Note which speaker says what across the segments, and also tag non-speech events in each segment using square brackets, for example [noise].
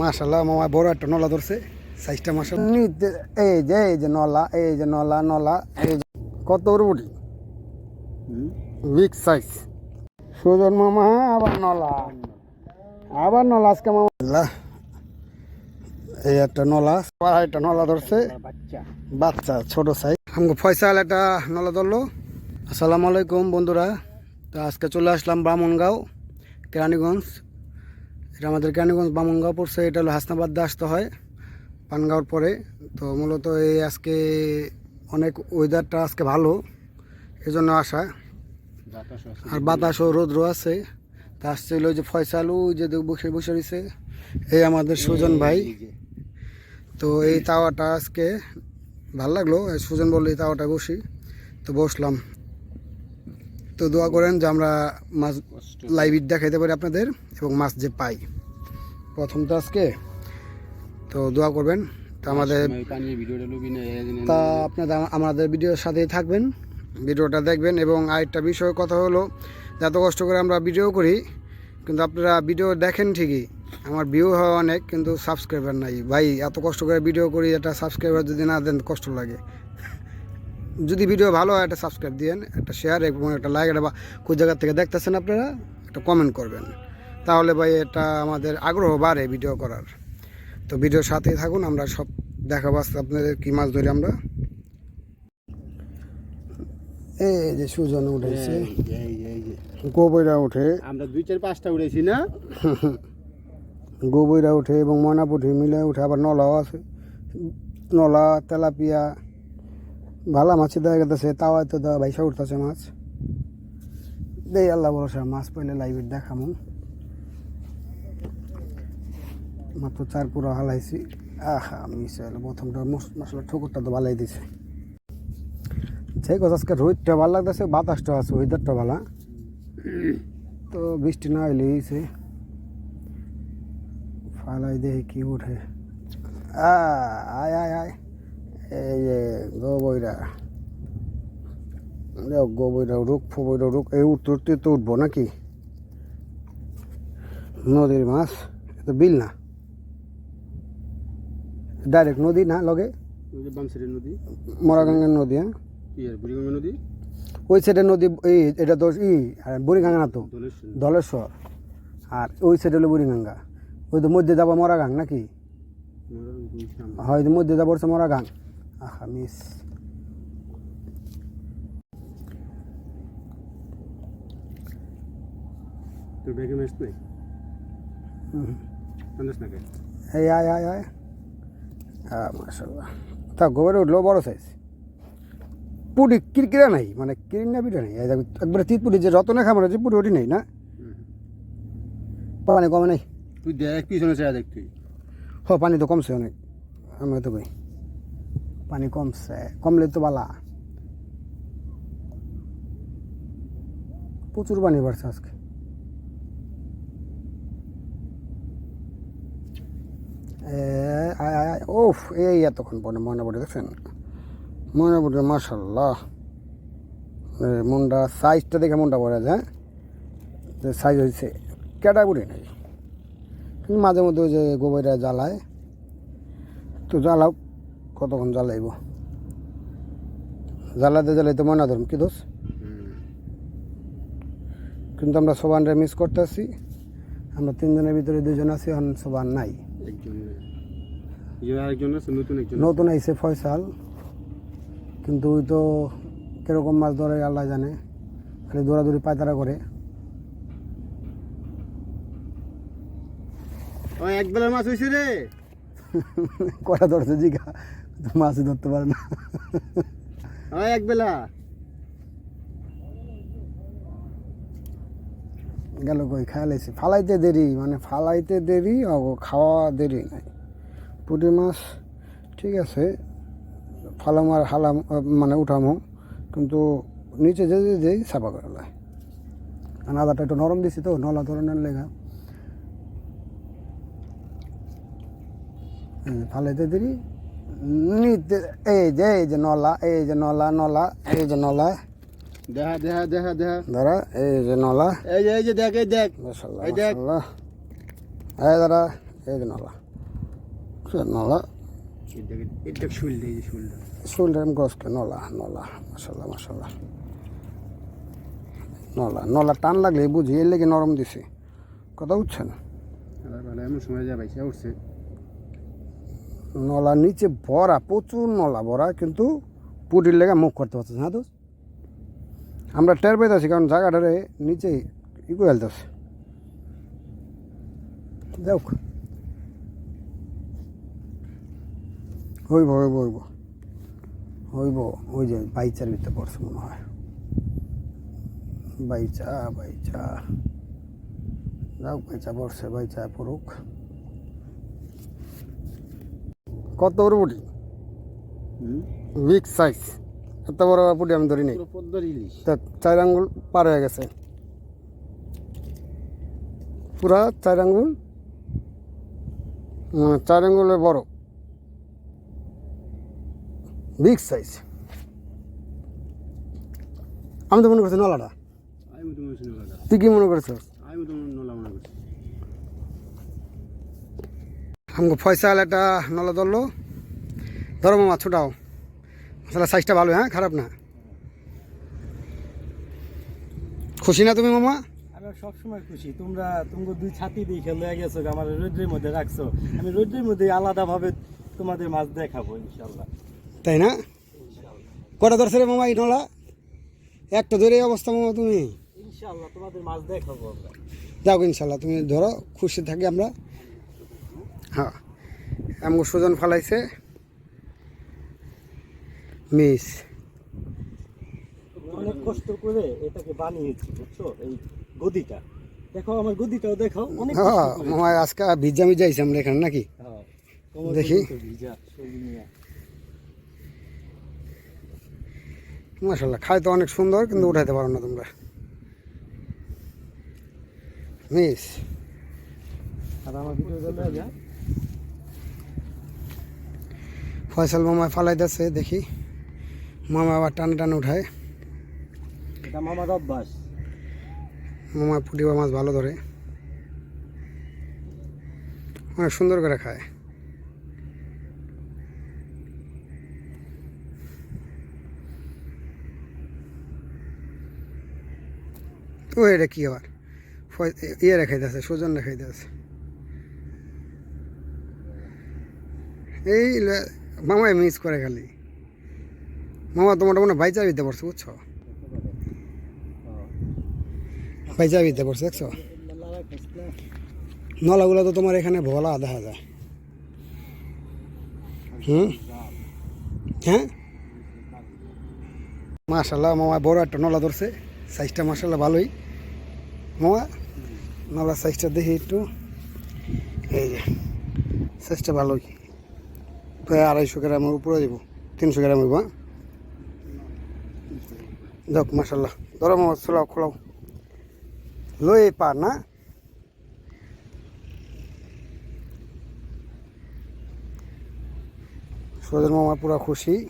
Speaker 1: মাশাল্লাহ মামা বড় একটা নলা ধরছে সাইজটা নিতে এই যে এই যে নলা এই যে নলা নলা এই যে কত উড়বুটি বিগ সাইজ সুজন মামা আবার নলা। আবার নলা আজকে মামা। এই একটা নলা একটা নলা ধরছে।
Speaker 2: বাচ্চা।
Speaker 1: ছোট সাইজ আমাকে ফয়সাল একটা নলা ধরলো। আসসালামু আলাইকুম বন্ধুরা। তো আজকে চলে আসলাম বামনগাঁও কেরানীগঞ্জ। এটা আমাদের কেরানীগঞ্জ বামনগাঁও পড়ছে এটা হলো হাসনাবাদ দিয়ে আসতে হয় পানগাঁওর পরে। তো মূলত এই আজকে অনেক ওয়েদারটা আজকে ভালো এই জন্য আসা। আর বাতাস ও রৌদ্র আছে। তা আসছে ওই যে ফয়সাল যে বসে বসে রয়েছে। এই আমাদের সুজন ভাই। তো এই তাওয়াটা আজকে ভালো লাগল সুজন বলল এই তাওয়াটা বসি। তো বসলাম। তো দোয়া করেন যে আমরা মাছ লাইভ দেখাইতে পারি আপনাদের এবং মাছ যে পাই। প্রথম তো আজকে। তো দোয়া করবেন। তো আমাদের তা আপনাদের আমাদের ভিডিওর সাথেই থাকবেন ভিডিওটা দেখবেন এবং আরেকটা বিষয় কথা হলো এত কষ্ট করে আমরা ভিডিও করি কিন্তু আপনারা ভিডিও দেখেন ঠিকই। আমার ভিউ হয় অনেক কিন্তু সাবস্ক্রাইবার নাই। ভাই এত কষ্ট করে ভিডিও করি একটা সাবস্ক্রাইবার যদি না দেন কষ্ট লাগে। যদি ভিডিও ভালো হয় একটা সাবস্ক্রাইব দিয়েন একটা শেয়ার এবং একটা লাইক একটা বা কোন জায়গা থেকে দেখতেছেন আপনারা একটা কমেন্ট করবেন। তাহলে ভাই এটা আমাদের আগ্রহ বাড়ে ভিডিও করার। তো ভিডিওর সাথেই থাকুন আমরা সব দেখাবো আপনাদের কী মাছ ধরি আমরা। এই যে সুজন উঠেছে। গোবইরা উঠে।
Speaker 2: আমরা দুই চার পাঁচটা উড়েছি না?
Speaker 1: গোবইরা উঠে এবং ময়নাপুঠি মিলে উঠে আবার নলাও আছে। নলা তেলাপিয়া ভালো মাছ দেখা গেছে, তাও তো দেওয়া ভাইসা উঠতেছে মাছ। দেই আল্লাহ ভরসা, মাছ পাইলে লাইভে দেখামু। মাত্র চার পুরো হালাইছি। আহা মিস প্রথমটা মশলা ঠুকুরটা তো ভালাই দিছে। সেই কথা আজকে রোদটা ভালো লাগতেছে, বাতাসটা আছে ওয়েদারটা ভালো। তো বৃষ্টি না হইলে সে ফালাই দেখি কি উঠে। আয় আয় আয়। এই যে গোবইরা দেখ গোবইরা রুক ফবইরা রুক এই উঠতে তো উঠবো নাকি? নদীর মাছ এ তো বিল না। ডাইরেক্ট নদী না লগে?
Speaker 2: নদী
Speaker 1: মরাগাঙ্গের নদী। হ্যাঁ?
Speaker 2: বুড়িগঙ্গা নদী?
Speaker 1: ওই সাইডের নদী এই এটা তো ই আর বুড়িগাঙ্গা না তো?
Speaker 2: ধলেশ্বর।
Speaker 1: আর ওই সাইড হলো বুড়িগঙ্গা। ওই তো মধ্যে যাব মরাগাং নাকি। হয়তো মধ্যে যাব মরাগাং। আহা মিস
Speaker 2: তোর ব্যাগে ম্যাচ নেই?
Speaker 1: হুম।
Speaker 2: না কে
Speaker 1: এই আয় আয় আয়। হ্যাঁ মাসাল্লাহ তা গোবরে উঠল বড় সাইজ পুটি কিরকিরা নাই? মানে কিরিনা পিঠা নেই? একবারে তিত পুটি যে রতনে খাবার আছে পুটি ওটি নেই না? পানি কমে নেই?
Speaker 2: তুই দেখ পিছনে চেয়ে দেখ তুই।
Speaker 1: হ পানি তো কমছে অনেক। আমি তো কই? পানি কমছে, কমলে তো বালা। প্রচুর পানি বাড়ছে আজকে। ওফ এই এতক্ষণ পরে ময়না পড়ে দেখছেন? ময়না পড়ে মাসাল্লাহ মনটা সাইজটা দেখে মনটা পড়ে যায় যে সাইজ হয়েছে ক্যাটাগরি নেই। মাঝে মধ্যে ওই যে গোবরটা জ্বালায়, তো জ্বালাও। কতক্ষণ জ্বালাইব? জ্বালাতে জ্বালাইতে ময়না ধরুন কি দোষ? কিন্তু আমরা সোবানটা মিস করতেছি। আমরা তিনজনের ভিতরে দুজন আছি এখন সোবান নাই।
Speaker 2: নতুন
Speaker 1: আইসে ফয়সাল। কিন্তু ওই তো কীরকম মাছ ধরে আল্লাহ জানে। খালি দৌড়াদৌড়ি পায়তারা করে।
Speaker 2: এক বেলা মাছ হয়েছে রে। [laughs]
Speaker 1: কটা ধরছে জিগা? তো মাছই ধরতে পারে না।
Speaker 2: এক বেলা।
Speaker 1: গেল কই খেয়ালাইছি ফালাইতে দেরি মানে ফালাইতে দেরি ও খাওয়া দেরি নাই। পুঁটি মাছ ঠিক আছে ফালাম আর হালাম মানে উঠামো কিন্তু নিচে যে যে যেই সাফা করে লাই আদাটা একটু নরম দিছি তো নলা ধরনের লেগা। এই ফালাইতে দেরি নিতে এই যে এই যে নলা এই যে নলা নলা এই যে নলা
Speaker 2: দেখা দেখা দেখা দেখা
Speaker 1: ধরা এই যে নলা
Speaker 2: এই যে এই যে দেখ এই দেখ
Speaker 1: মাশাআল্লাহ
Speaker 2: এই দেখ।
Speaker 1: মাশাআল্লাহ এই দাদা এই যে নলা নলা গছকে মশাল্লাহ মশাল্লাহ টান লাগলে বুঝি এর লেগে নরম দিছে কথা
Speaker 2: ভালো এমন সময় যা পাইছে উঠছে
Speaker 1: নলা নিচে ভরা, প্রচুর নলা ভরা, কিন্তু পুটির লেগে মুখ করতে পারছে না দোষ আমরা টের পাইতেছি কারণ জায়গাটারে নিচে ই করে ফেলতেছে। যাক হইব হইব হইব। হইব, ওই যে বাইচার ভিতরে পড়ছে মনে হয়। বাইচা বাইচা। যাও বাইচা পড়ছে, বাইচা পড়ুক। কত বড় পুটি? বিগ সাইজ এত বড় পুটি আমি ধরি নেই তা চার আঙ্গুল পার হয়ে গেছে। পুরা চার আঙ্গুল? চার আঙ্গুলের বড়। বিগ সাইজ আমি তো মনে করছি নলাটা। তুই কি মনে করছিস
Speaker 2: আমি তো নলা মনে করছি
Speaker 1: আমাকে ফয়সাল একটা নলা ধরলো ধরো মামা ছোটাও মশলা সাইজটা ভালো হ্যাঁ খারাপ না খুশি না তুমি মামা
Speaker 3: আমি সবসময় খুশি তোমরা তোমাকে দুই ছাতি দিয়ে খেলে গেছো আমার রোদ্রের মধ্যে রাখছো আমি রোদ্রের মধ্যে আলাদাভাবে তোমাদের মাছ দেখাবো ইনশাল্লাহ
Speaker 1: তাই না কটা ধরছে রে মামা এই নলা একটা ধরে অবস্থা মামা তুমি
Speaker 3: ইনশাল্লাহ তোমাদের মাছ দেখাবো আমরা
Speaker 1: যাও ইনশাল্লাহ তুমি ধরো খুশি থাকি আমরা হ্যাঁ। আমাকে সুজন ফালাইছে। মিস।
Speaker 3: অনেক কষ্ট করে এটাকে বানিয়েছি বুঝছ? এই গদিটা। দেখো আমার গদিটাও দেখো অনেক কষ্ট
Speaker 1: হ্যাঁ। আজকে ভিজা মিজা আইছি আমরা এখানে নাকি?
Speaker 3: হ্যাঁ,
Speaker 1: দেখি। মাসাল্লাহ খাই তো অনেক সুন্দর কিন্তু উঠাইতে পারো না তোমরা। মিস।
Speaker 3: আর আমার ভিডিও চলে যা
Speaker 1: ফয়সাল মামা ফালাইতেছে দেখি। মামা আবার টানে টানে উঠায়।
Speaker 3: মামার অভ্যাস।
Speaker 1: মামা পুটি বা মাছ ভালো ধরে। অনেক সুন্দর করে খায়। তো এটা কি আবার? ইয়ে ইয়ে রেখাইতেছে সুজন রেখাইতেছে এই মামাই মিস করে খালি। মামা তোমার মনে হয় বাইচা দিতে পারছ, বুঝছ? বাইচা দিতে পারছ, দেখছ? নলাগুলো তো তোমার এখানে ভোলা, দেখা যায়। হুম? হ্যাঁ? মাশাল্লাহ মামা বড় একটা নলা ধরছে। সাইজটা মাশাল্লাহ ভালোই। মামা, নলার সাইজটা দেখি একটু। এই যে সাইজটা ভালোই। প্রায় আড়াইশো গ্রামের উপরে দেবো তিনশো গ্রাম হইব হ্যাঁ? যাক মাশাল্লাহ ধরো মামা খোলাও খোলাও। লই পার না? সোজের মামা পুরো খুশি।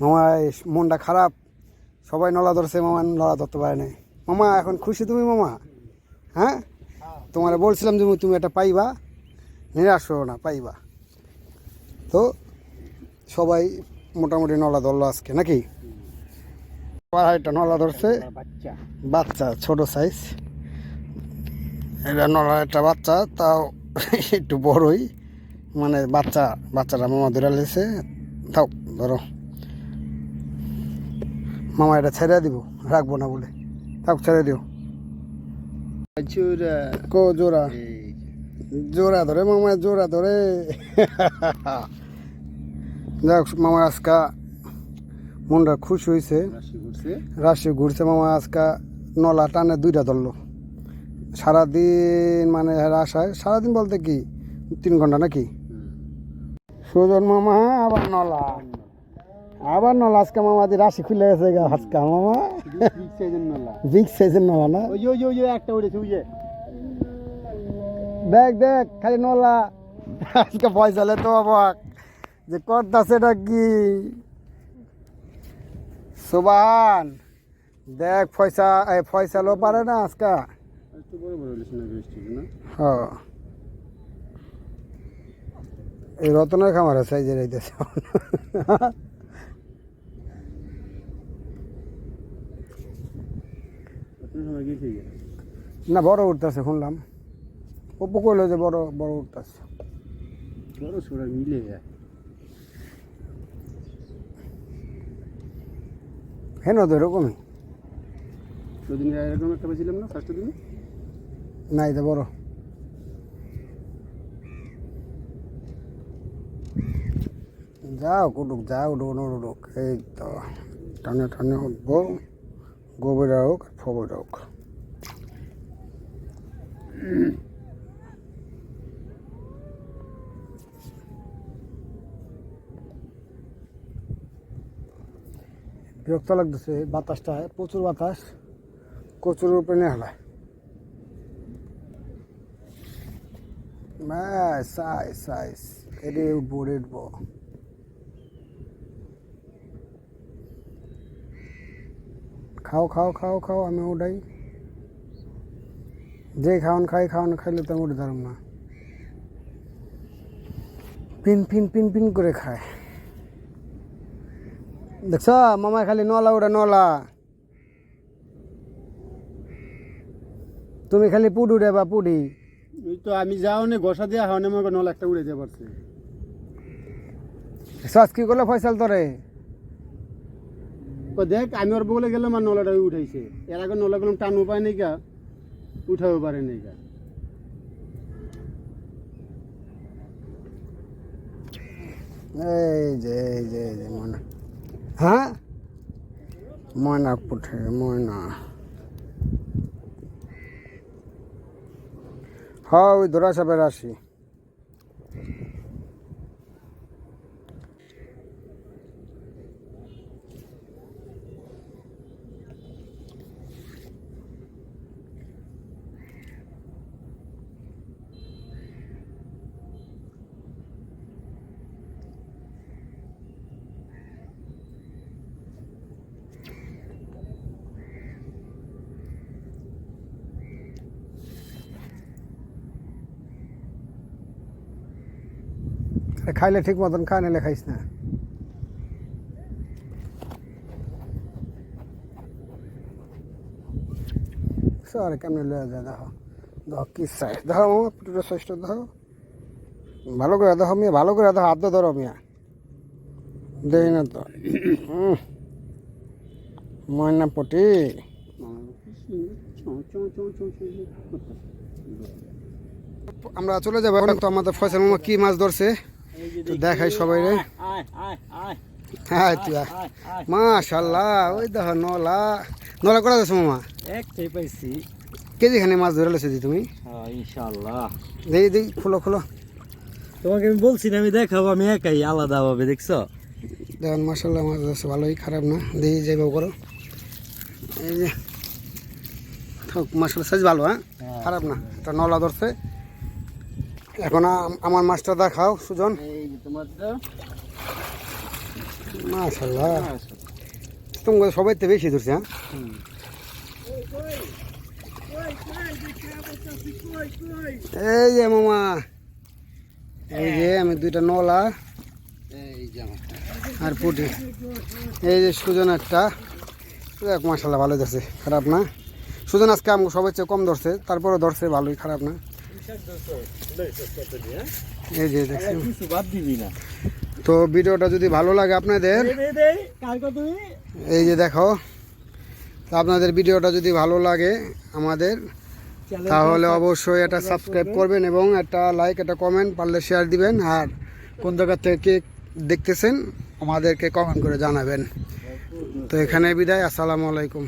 Speaker 1: মামা মনটা খারাপ। সবাই নলা ধরছে, মামা নলা ধরতে পারে নাই। মামা, এখন খুশি তুমি, মামা? হ্যাঁ? তোমার বলছিলাম যে তুমি এটা পাইবা। নিরাশ না, পাইবা। তো সবাই মোটামুটি নলা ধরলো আজকে নাকি? আড়াইটা নলা ধরছে।
Speaker 2: বাচ্চা।
Speaker 1: ছোট সাইজ এটা নলার একটা বাচ্চা তাও একটু বড়ই। মানে বাচ্চা বাচ্চাটা মামা ধরে লেছে। তাও ধরো। মামা এটা ছেড়ে দিব রাখব না বলে। তাও ছেড়ে দিও। কো জোড়া। জোড়া ধরে মামা জোড়া ধরে। [laughs] যাক মামা আজকা মনটা খুশ হয়েছে।
Speaker 2: রাশি ঘুরছে।
Speaker 1: মামা আজকা নলা টানে দুইটা ধরলো। সারাদিন মানে আশায় সারাদিন বলতে কি তিন ঘণ্টা নাকি? সুজন মামা আবার নলা। আবার নলা আজকে মামা দিয়ে রাশি খুলে গেছে আজকা মামা।
Speaker 2: বিগ সাইজের নলা
Speaker 1: না?
Speaker 2: একটা উড়েছে ওই যে।
Speaker 1: দেখ দেখ খালি নলা। আজকে পয়সালে তো অবাক। যে করতাছে এটা কি? সুবান দেখ পয়সা এই ফয়সালও পারে না আজকা। হ্যাঁ এই রতনের খামার আছে যে রইতেছে না বড় উঠতেছে শুনলাম। কইলো যে বড় বড় উঠতেছে।
Speaker 2: বড় সোরা মিলে যায়।
Speaker 1: হেন তো এরকমই।
Speaker 2: দুদিন এরকম একটা পেয়েছিলাম না ফার্স্ট দিনে
Speaker 1: না এটা বড়। যাও উঠুক যাও উঠুক না উঠুক এই তো টানে টানে উঠবো। গোবরা হোক ফবরা হোক। বিরক্ত লাগতেছে, বাতাসটা, প্রচুর বাতাস, কচুর উপরে নিয়ে হালায় এটি উঠবো উঠবো। খাও খাও খাও খাও, আমি উঠাই। যে খাওয়ান খাই খাওয়ান খাইলে তো আমি উঠে ধরব না। পিন পিন পিন পিন করে খায়। দেখছ? মামা খালি নলা উড়ে নলা। তুমি খালি পুড উড়ে বা পুডি।
Speaker 2: ওই তো আমি যাও নে ঘষা দেওয়া হয় না আমাকে নল একটা উড়ে যেতে পারছে
Speaker 1: সস কি করলে ফয়সাল তোরে?
Speaker 2: ও দেখ আমি ওর বলে গেলাম আর নলাটা উঠাইছে। এর আগে নলা গেলাম টান উপায় নেই গা উঠাও পারে নেই গা।
Speaker 1: এই যে এই যে এই যে ময়না হ্যাঁ? ময়না পুঠে ময়না। হ্যাঁ ওই ধরা সাপের আসি আরে খাইলে ঠিক মতন খা নিলে খাইস না। স্যার কেমনে লয়ে যায়, দেখো। দেখো কি সাইজ দেখো পুটুরের সাইজটা দেখো। ভালো করে দেখো মিয়া, ভালো করে দেখো, হাত ধরো মিয়া। দেই না তো। ময়না পটি। আমরা চলে যাব তো আমাদের ফয়সাল মামা কি মাছ ধরছে? তো দেখাই সবাই রে। হ্যাঁ তুই মাশাল্লাহ ওই দেখো নলা। নলা করা যাচ্ছে মামা?
Speaker 3: একটাই পাইছি।
Speaker 1: কেজি খানে মাছ ধরে লেছে তুমি?
Speaker 3: হ্যাঁ ইনশাল্লাহ
Speaker 1: দেখি দেখি খুলো খুলো।
Speaker 3: তোমাকে আমি বলছি না আমি দেখাবো আমি একাই আলাদা ভাবে দেখছ?
Speaker 1: দেখেন মাশাল্লাহ মাছ ধরছে ভালোই খারাপ না? দেখি যাইব করো এই যে থাক মাশাল্লাহ সাইজ ভালো হ্যাঁ? খারাপ না এটা নলা ধরছে। এখন আমার মাছটা দেখাও সুজন।
Speaker 3: তোমার
Speaker 1: মাশাল্লাহ তোমাকে সবাই তো বেশি ধরছে হ্যাঁ? এই যে মামা এই যে আমি দুইটা নলা
Speaker 3: এই
Speaker 1: আর পুটি। এই যে সুজন একটা। এক মাসাল্লাহ ভালোই ধরছে খারাপ না? সুজন আজকে আমাকে সবার চেয়ে কম ধরছে তারপরে ধরছে ভালোই খারাপ না? এই যে তো ভিডিওটা যদি ভালো লাগে আপনাদের এই যে দেখো আপনাদের ভিডিওটা যদি ভালো লাগে আমাদের তাহলে অবশ্যই এটা সাবস্ক্রাইব করবেন। এবং একটা লাইক একটা কমেন্ট পারলে শেয়ার দিবেন। আর কোন জায়গা থেকে দেখতেছেন আমাদেরকে কমেন্ট করে জানাবেন। তো এখানে বিদায় আসসালামু আলাইকুম।